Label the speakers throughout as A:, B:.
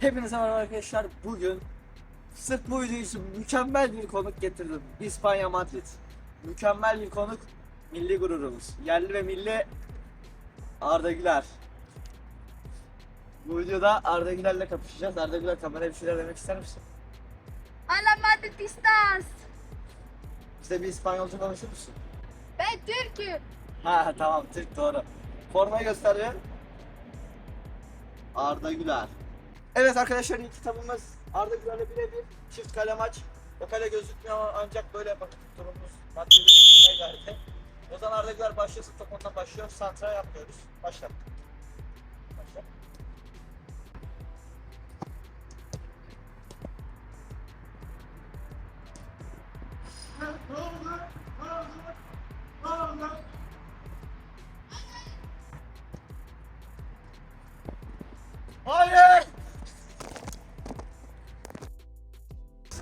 A: Hepinize merhaba arkadaşlar. Bugün sırf bu video için mükemmel bir konuk getirdim. İspanya Madrid. Mükemmel bir konuk. Milli gururumuz. Yerli ve milli Arda Güler. Bu videoda Arda Güler'le kapışacağız. Arda Güler kameraya bir şeyler demek ister misin?
B: Hola madridistas.
A: Bize bir İspanyolca konuşur musun?
B: Ben Türk'üm.
A: Ha tamam Türk doğru. Formayı göster. Arda Güler. Evet arkadaşlar ilk kitabımız Arda Güler'le birebir çift kale maç. O kale gözükmüyor ancak böyle bakın durumumuz maddeli bir gayret. O zaman Arda Güler başlasın top ondan başlıyor. Santra yapmıyoruz. Başla.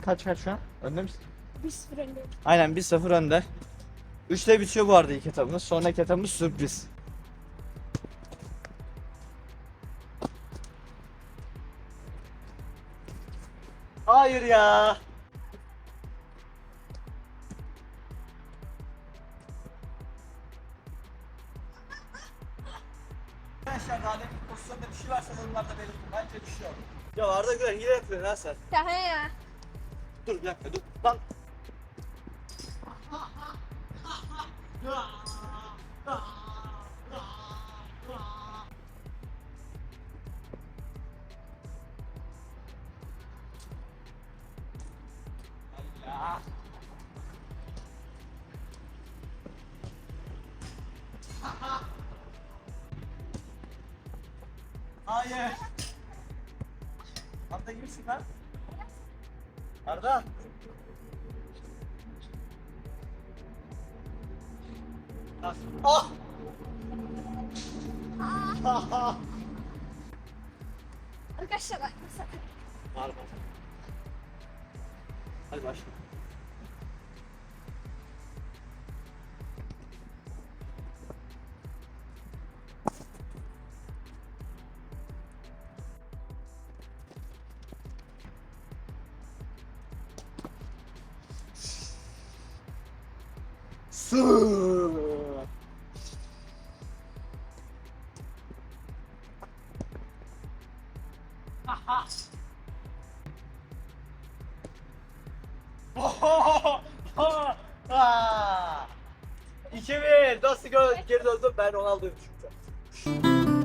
A: Kaç kaç şu an? Önde misin?
B: Bir sıfır öndeyim.
A: Aynen 1-0 önde. 3'te bitiyor bu arada ilk etapımız. Sonraki etapımız sürpriz. Hayır ya. Arkadaşlar daha demin pozisyonda bir şey varsa yorumlarda belirtin. Bence düşüyor. Ya Arda Güler hile yapıyorsun ha sen.
B: Ya he ya.
A: Dur bir dakika dur. Lan. Ya. Hayır. Arda gibisin lan. Arda. Ah! Ah!
B: Arkadaşlar arkadaşlar.
A: Var var. Hadi başla. Ah! 2-1. Nasıl gö- geri döndüm? Ben Ronaldo'yum çünkü.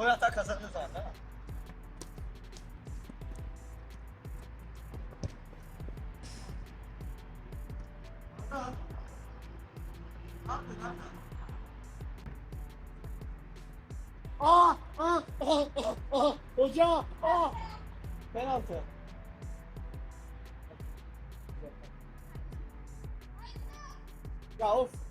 A: Mi? Arda. Ne yapıyorsun Arda? Ah! Ah! Ah! Ah! Ah! Hoca! Ah! Penaltı. Ya of!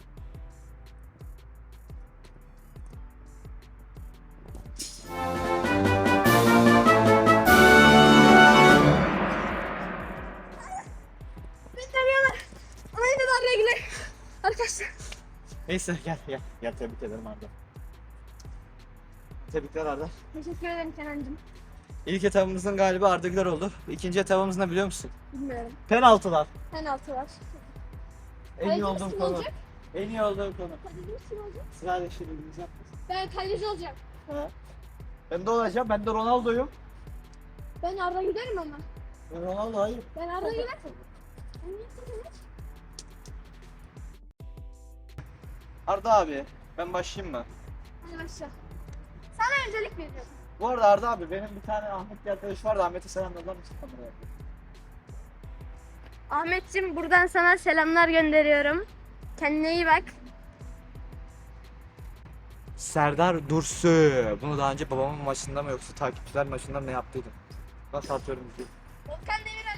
A: Neyse gel gel. Gel tebrik ederim Arda. Tebrikler Arda.
B: Teşekkür ederim Kenancığım.
A: İlk etabımızın galibi Arda Güler oldu. İkinci etabımız ne biliyor musun?
B: Bilmiyorum.
A: Penaltılar.
B: Penaltı var.
A: En iyi
B: Kaleci
A: olduğum konu.
B: olacak?
A: En iyi olduğum konu.
B: Kaleci kim olacak?
A: Sıra değiştirdiğimiz.
B: Ben kaleci olacağım.
A: Ben de olacağım. Ben de Ronaldo'yum.
B: Ben Arda Güler'im ama.
A: Ben Ronaldo hayır.
B: Ben Arda Güler'im.
A: Arda abi ben başlayayım mı?
B: Hadi başla. Sana öncelik veriyorum.
A: Bu arada Arda abi benim bir tane Ahmet bir arkadaş vardı. Ahmet'e selam yollar mısın kameraya?
B: Ahmetciğim buradan sana selamlar gönderiyorum. Kendine iyi bak.
A: Serdar Dursu. Bunu daha önce babamın maçında mı yoksa takipçiler maçında mı ne yaptıydım? Nasıl atıyorum diye.
B: Volkan Demirel.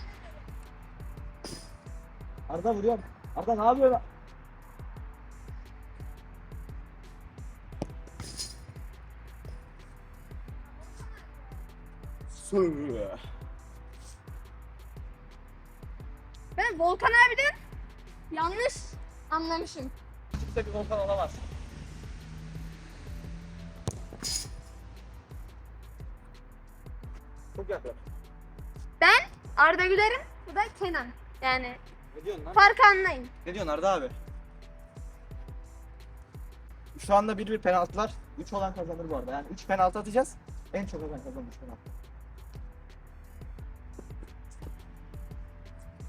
A: Arda vuruyorum. Arda ne yapıyor? Sonra.
B: Ben Volkan abiden yanlış anlamışım.
A: Kimse bir volkan olamaz. Çok yakın.
B: Ben Arda Güler'im, bu da Kenan. Yani
A: Ne diyorsun lan?
B: farkı anlayın.
A: Ne diyorsun Arda abi? Şu anda bir bir penaltılar. 3 olan kazanır bu arada. Yani 3 penaltı atacağız. En çok olan kazanır 3 penaltı.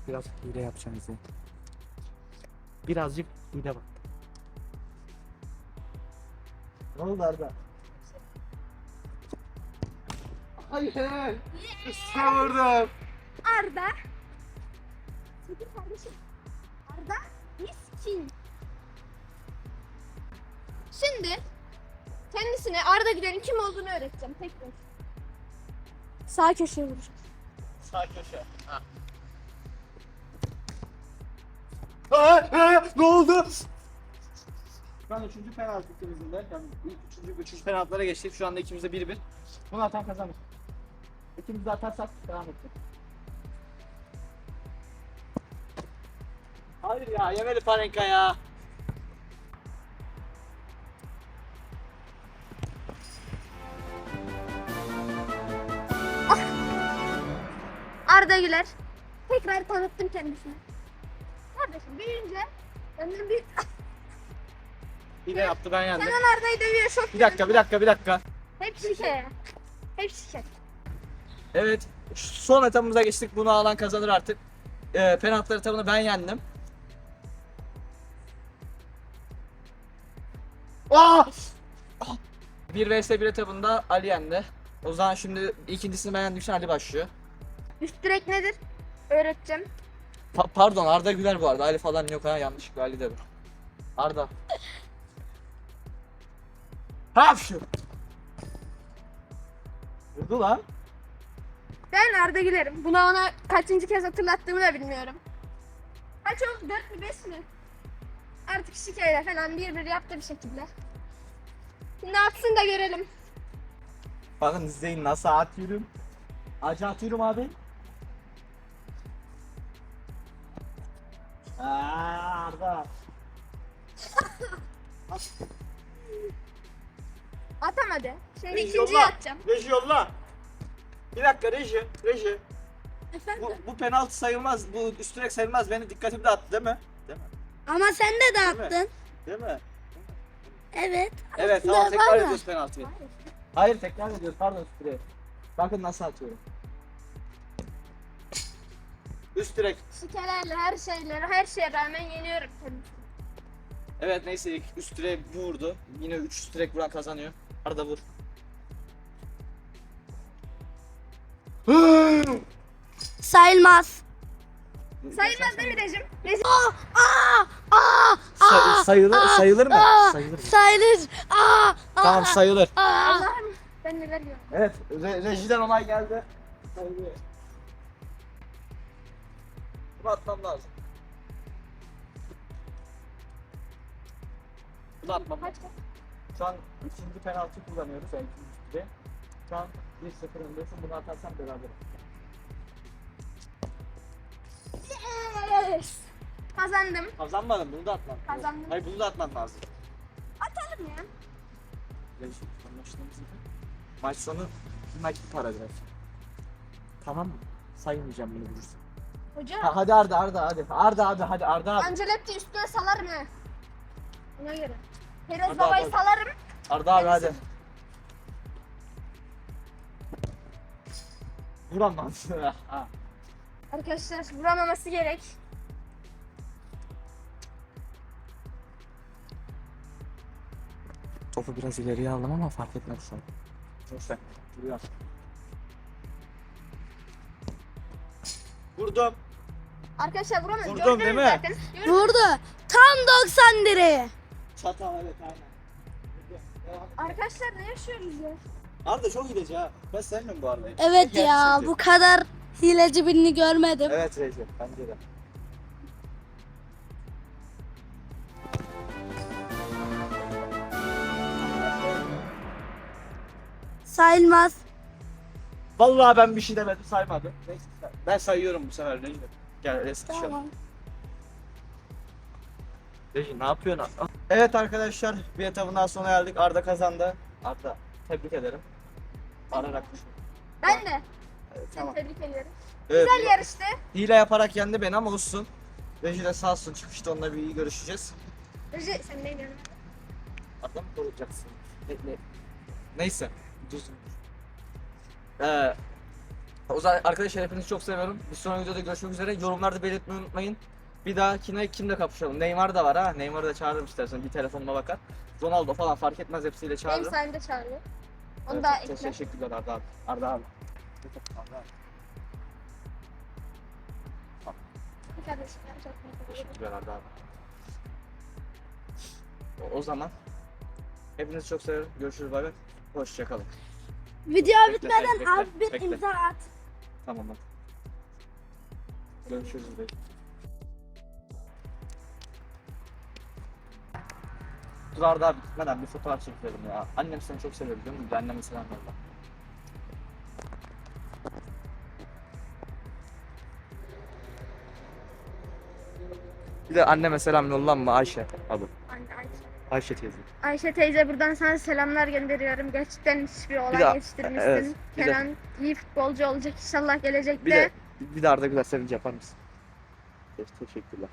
C: Biraz hile yapacağım bize. Birazcık hile bak.
A: Ne oldu Arda? Hayır. İşte vurdum.
B: Arda. Çekil kardeşim. Arda miskin. Şimdi kendisine Arda Güler'in kim olduğunu öğreteceğim tekrar. Sağ köşeye vuracağım.
A: Sağ köşe. Ha. Aa, aa, ne oldu? Şu an üçüncü penaltı de. Yani ilk üçüncü, üçüncü penaltılara geçtik. Şu anda ikimiz de bir bir. Bunu atan kazanır. İkimiz de atarsak devam edecek. Hayır ya yemeli Panenka ya.
B: Arda Güler. Tekrar tanıttım kendisini. Kardeşim büyüyünce benden bir...
A: Yine yaptı ben yendim.
B: Kenan Arda'yı dövüyor çok
A: Bir dakika bir dakika bir dakika.
B: Hep şike. Hep şike.
A: Evet. Son etapımıza geçtik. Bunu alan kazanır artık. Ee, penaltılar etabını ben yendim. Aa! Ah! 1 vs 1 etabında Ali yendi. O zaman şimdi ikincisini ben yendiğim için Ali başlıyor.
B: Üst direk nedir? Öğreteceğim.
A: Pa- pardon Arda Güler bu arada. Ali falan yok ha yanlışlıkla Ali dedim. Arda. Hapşu. Vurdu lan.
B: Ben Arda Güler'im. Buna ona kaçıncı kez hatırlattığımı da bilmiyorum. Kaç oldu? 4 mü 5 mi? Artık şikeyle falan bir bir yaptı bir şekilde. Şimdi atsın da görelim.
A: Bakın izleyin nasıl atıyorum. Acı atıyorum abi. Aa, Arda.
B: Atamadı. Şimdi
A: Reji
B: ikinciyi
A: yolla.
B: atacağım.
A: Reji yolla. Bir dakika Reji. Reji.
B: Efendim?
A: Bu, bu penaltı sayılmaz. Bu üst direk sayılmaz. Benim dikkatimi dağıttı değil mi? Değil mi?
B: Ama sen de
A: mi? Değil mi?
B: Evet.
A: Evet
B: Aslında
A: tamam tekrar
B: mı?
A: ediyoruz penaltıyı. Hayır tekrar ediyoruz pardon direğe. Bakın nasıl atıyorum. Üst direk.
B: Şikelerle her şeyle her şeye rağmen yeniyorum.
A: Evet neyse ilk üst direğe vurdu. Yine 3 üst direk vuran kazanıyor. Arda vur.
D: Sayılmaz.
B: Sayılmaz değil mi Recim? Recim.
A: Say- sayılır, sayılır mı?
D: Aa,
A: Sayılır.
D: sayılır. Aa,
A: Tamam sayılır.
D: aa.
B: Allah'ım ben neler görüyorum.
A: Evet, re- rejiden onay geldi. Sayılıyor. Bunu atmam lazım. Bunu atmam lazım. Şu an ikinci penaltı kullanıyoruz. Yani ikinci üstüde. Şu an 1-0 öndesin. Bunu atarsan beraber.
B: Yes. Kazandım.
A: Kazanmadım. Bunu da atmam.
B: Kazandın.
A: Hayır bunu da atman lazım.
B: Atalım ya.
A: Maç sonu nakit para. Tamam mı? Saymayacağım bunu vurursan.
B: Hocam.
A: Ha, hadi Arda Arda hadi. Arda hadi hadi Arda abi.
B: Ancelotti üstüne salarım ha. Ona göre. Perez
A: Hadi
B: babayı
A: abi.
B: salarım.
A: Arda abi hadi. Vuramaz. Ha.
B: Arkadaşlar vuramaması gerek.
C: Topu biraz ileriye aldım ama fark etmez an.
A: Neyse. Vuruyor. Vurdum.
B: Arkadaşlar vuramadı.
A: Vurdum,
B: Gördünüz
A: değil mi?
B: zaten. Gördünüz.
D: Vurdu. Tam 90 direğe.
A: Çatal evet aynen.
B: Arkadaşlar ne yaşıyoruz ya?
A: Arda çok hileci ha. Ben sevmiyorum bu Arda'yı.
D: Evet
A: Çok
D: ya bu kadar hileci birini görmedim.
A: Evet Recep bence de.
D: Sayılmaz.
A: Vallahi ben bir şey demedim saymadım. Neyse ben sayıyorum bu sefer Reji. Gel eski
D: Tamam.
A: Reji ne yapıyorsun? Evet arkadaşlar bir etabın daha sonuna geldik. Arda kazandı. Arda tebrik ederim. Ararak
B: Ben de.
A: Evet,
B: Seni
A: tamam.
B: tebrik ediyorum.
A: Evet,
B: Güzel yarıştı.
A: hile yaparak yendi beni ama olsun. Reji de sağ olsun çıkışta onunla bir iyi görüşeceğiz.
B: Reji sen ne diyorsun?
A: Arda mı koruyacaksın? Ne, ne? Neyse. Düzgün. Ee, o zaman arkadaşlar hepinizi çok seviyorum. Bir sonraki videoda görüşmek üzere. Yorumlarda belirtmeyi unutmayın. Bir dahakine kimle kapışalım? Neymar da var ha. Neymar'ı da çağırırım istersen. Bir telefonuma bakar. Ronaldo falan fark etmez hepsiyle
B: Benim
A: çağırırım.
B: sayemde çağırıyor. Onu da
A: çok
B: ekle.
A: teşekkürler Arda abi. Arda abi. Arda abi.
B: Kardeşim.
A: Teşekkürler Arda abi. O, o zaman hepinizi çok seviyorum. Görüşürüz bay bay. Hoşçakalın.
D: Video
A: Bekle,
D: bitmeden
A: bekle,
D: az bir
A: bekle.
D: imza at.
A: Tamam hadi. Görüşürüz. Bey. Dur Arda abi gitmeden bir fotoğraf çekelim ya. Annem seni çok seviyor biliyor musun? Anneme selam yolla. Bir de anneme selam yollanma Ayşe abi. Ayşe. Teyze.
B: Ayşe teyze buradan sana selamlar gönderiyorum. Gerçekten hiçbir olay
A: de-
B: yetiştirmişsin.
A: evet, bir de-
B: Kenan iyi futbolcu olacak inşallah gelecekte.
A: Bir de bir de Arda Güler sevinci yapar mısın? Teşekkürler.